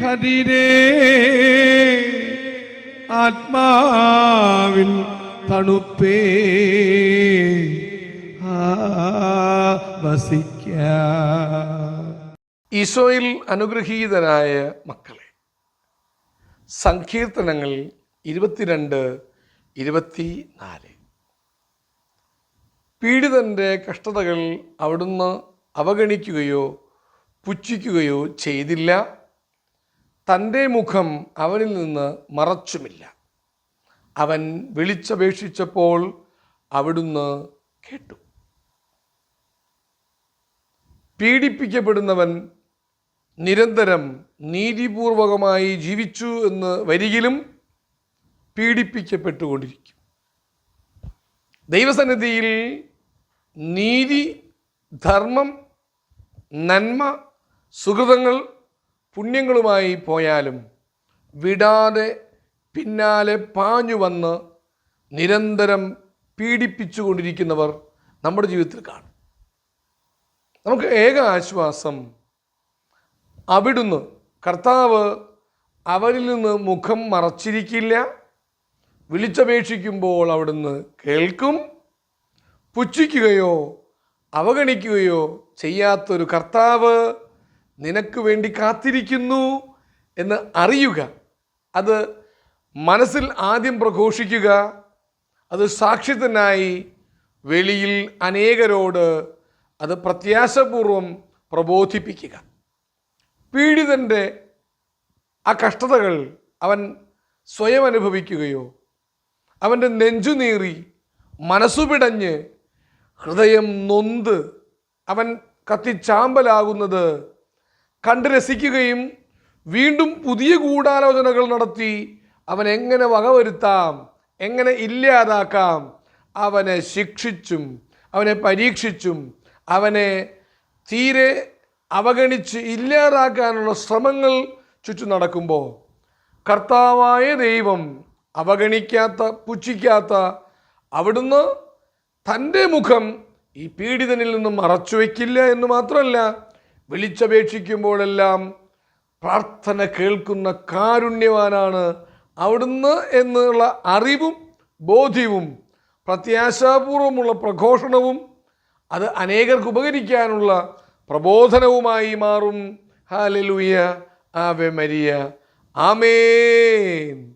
കതിരേ ആത്മാവിൽ തണുപ്പേ. വസിക്ക. ഈശോയിൽ അനുഗ്രഹീതരായ മക്കളെ സങ്കീർത്തനങ്ങൾ ഇരുപത്തിരണ്ട് ഇരുപത്തി നാല് പീഡിതന്റെ കഷ്ടതകൾ അവിടുന്ന് അവഗണിക്കുകയോ പുച്ഛിക്കുകയോ ചെയ്തില്ല. തന്റെ മുഖം അവനിൽ നിന്ന് മറച്ചുമില്ല. അവൻ വിളിച്ചപേക്ഷിച്ചപ്പോൾ അവിടുന്ന് കേട്ടു. പീഡിപ്പിക്കപ്പെടുന്നവൻ നിരന്തരം നീതിപൂർവകമായി ജീവിച്ചു എന്ന് വരികിലും പീഡിപ്പിക്കപ്പെട്ടുകൊണ്ടിരിക്കും. ദൈവസന്നിധിയിൽ നീതി ധർമ്മം നന്മ സുഹൃതങ്ങൾ പുണ്യങ്ങളുമായി പോയാലും വിടാതെ പിന്നാലെ പാഞ്ഞു വന്ന് നിരന്തരം പീഡിപ്പിച്ചുകൊണ്ടിരിക്കുന്നവർ നമ്മുടെ ജീവിതത്തിൽ കാണും. നമുക്ക് ഏക ആശ്വാസം അവിടുന്ന് കർത്താവ് അവരിൽ നിന്ന് മുഖം മറച്ചിരിക്കില്ല വിളിച്ചപേക്ഷിക്കുമ്പോൾ അവിടുന്ന് കേൾക്കും പുച്ഛിക്കുകയോ അവഗണിക്കുകയോ ചെയ്യാത്തൊരു കർത്താവ് നിനക്ക് വേണ്ടി കാത്തിരിക്കുന്നു എന്ന് അറിയുക. അത് മനസ്സിൽ ആദ്യം പ്രഘോഷിക്കുക. അത് സാക്ഷ്യത്തിനായി വെളിയിൽ അനേകരോട് അത് പ്രത്യാശപൂർവം പ്രബോധിപ്പിക്കുക. പീഡിതന്റെ ആ കഷ്ടതകൾ അവൻ സ്വയം അനുഭവിക്കുകയോ അവന്റെ നെഞ്ചുനീറി മനസ്സുപിടഞ്ഞ് ഹൃദയം നൊന്ത് അവൻ കത്തിച്ചാമ്പലാകുന്നത് കണ്ട് രസിക്കുകയും വീണ്ടും പുതിയ ഗൂഢാലോചനകൾ നടത്തി അവൻ എങ്ങനെ വകവരുത്താം എങ്ങനെ ഇല്ലാതാക്കാം അവനെ ശിക്ഷിച്ചും അവനെ പരീക്ഷിച്ചും അവനെ തീരെ അവഗണിച്ച് ഇല്ലാതാക്കാനുള്ള ശ്രമങ്ങൾ ചുറ്റും നടക്കുമ്പോൾ കർത്താവായ ദൈവം അവഗണിക്കാത്ത പുച്ഛിക്കാത്ത അവിടുന്ന് തന്റെ മുഖം ഈ പീഡിതനിൽ നിന്നും മറച്ചു വയ്ക്കില്ല എന്ന് മാത്രമല്ല വിളിച്ചപേക്ഷിക്കുമ്പോഴെല്ലാം പ്രാർത്ഥന കേൾക്കുന്ന കാരുണ്യവാനാണ് അവിടുന്ന് എന്നുള്ള അറിവും ബോധ്യവും പ്രത്യാശാപൂർവമുള്ള പ്രഘോഷണവും അത് അനേകർക്ക് ഉപകരിക്കാനുള്ള പ്രബോധനവുമായി മാറും. ഹാലലുയ ആവെ മരിയ. ആമേൻ.